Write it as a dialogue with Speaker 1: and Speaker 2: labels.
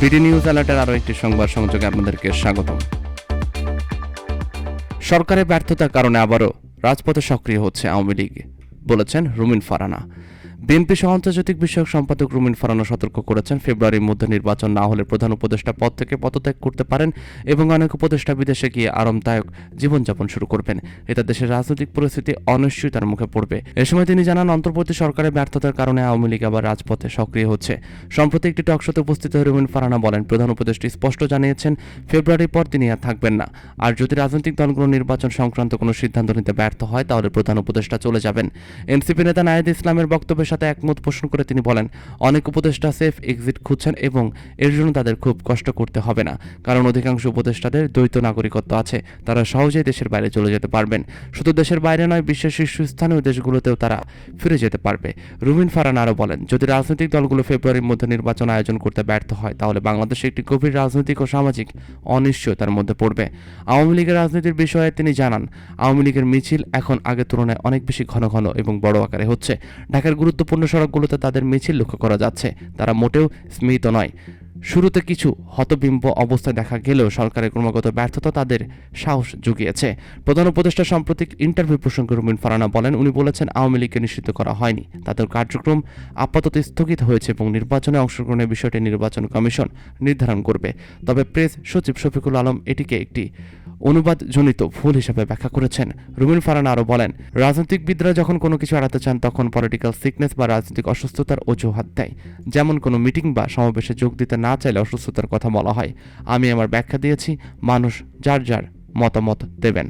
Speaker 1: BD news অ্যালার্টের আরও একটি সংবাদ সংযোগে আপনাদেরকে স্বাগত সরকারের ব্যর্থতার কারণে আবারও রাজপথে সক্রিয় হচ্ছে আওয়ামী লীগ, বলেছেন রুমিন ফারানা। বিএনপি সহ আন্তর্জাতিক বিষয়ক সম্পাদক রুমিন ফারানা সতর্ক করেছেন, ফেব্রুয়ারির মধ্যে নির্বাচন না হলে প্রধান উপদেষ্টা পদ থেকে পদত্যাগ করতে পারেন এবং অনেক উপদেষ্টা বিদেশে গিয়ে আরামদায়ক জীবনযাপন শুরু করবেন। এতে দেশের রাজনৈতিক পরিস্থিতি অনিশ্চয়তার মুখে পড়বে। এ সময় তিনি জানান, অন্তর্বর্তী সরকারের ব্যর্থতার কারণে আওয়ামী লীগ আবার রাজপথে সক্রিয় হচ্ছে। সম্প্রতি একটি টকশোতে উপস্থিত হয়ে রুমিন ফারানা বলেন, প্রধান উপদেষ্টা স্পষ্ট জানিয়েছেন, ফেব্রুয়ারির পর তিনি আর থাকবেন না। আর যদি রাজনৈতিক দলগুলো নির্বাচন সংক্রান্ত কোনো সিদ্ধান্ত নিতে ব্যর্থ হয়, তাহলে প্রধান উপদেষ্টা চলে যাবেন। এনসিপি নেতা নায়েদ ইসলামের বক্তব্যের একমত পোষণ করে তিনি বলেন, অনেক উপদেষ্টা সেফ এক্সিট খুঁজছেন এবং এর জন্য তাদের খুব কষ্ট করতে হবে না, কারণ অধিকাংশ উপদেষ্টাদের দ্বৈত নাগরিকত্ব আছে, তারা সহজেই দেশের বাইরে চলে যেতে পারবেন। শুধু দেশের বাইরে নয়, বিশ্বের শীর্ষস্থানীয় দেশগুলোতেও তারা ফিরে যেতে পারবে। রুমিন ফারান আরও বলেন, যদি রাজনৈতিক দলগুলো ফেব্রুয়ারির মধ্যে নির্বাচন আয়োজন করতে ব্যর্থ হয়, তাহলে বাংলাদেশে একটি গভীর রাজনৈতিক ও সামাজিক অনিশ্চয়তার মধ্যে পড়বে। আওয়ামী লীগের রাজনীতির বিষয়ে তিনি জানান, আওয়ামী লীগের মিছিল এখন আগের তুলনায় অনেক বেশি ঘন ঘন এবং বড় আকারে হচ্ছে। ঢাকার গুরুত্বপূর্ণ সড়কগুলোতে তাদের মিছিল লক্ষ্য করা যাচ্ছে। তারা মোটেও স্মৃত নয়। শুরুতে কিছু হতবিম্ব অবস্থায় দেখা গেলেও সরকারের ক্রমাগত ব্যর্থতা তাদের সাহস জুগিয়েছে। প্রধান উপদেষ্টা সাম্প্রতিক ইন্টারভিউ প্রসঙ্গে রুমিন ফারানা বলেন, উনি বলেছেন আওয়ামী লীগকে নিষিদ্ধ করা হয়নি। তাদের কার্যক্রম আপাতত স্থগিত হয়েছে এবং নির্বাচনে অংশগ্রহণের বিষয়টি নির্বাচন কমিশন নির্ধারণ করবে। তবে প্রেস সচিব শফিকুল আলম এটিকে একটি অনুবাদজনিত ভুল হিসাবে ব্যাখ্যা করেছেন। রুমিন ফারানা আরও বলেন, রাজনৈতিকবিদরা যখন কোনো কিছু এড়াতে চান, তখন পলিটিক্যাল সিকনেস বা রাজনৈতিক অসুস্থতার অজুহাত দেয়। যেমন কোনো মিটিং বা সমাবেশে যোগ দিতে না চাইলে অসুস্থতার কথা বলা হয়। আমি আমার ব্যাখ্যা দিয়েছি, মানুষ যার যার মতামত দেবেন।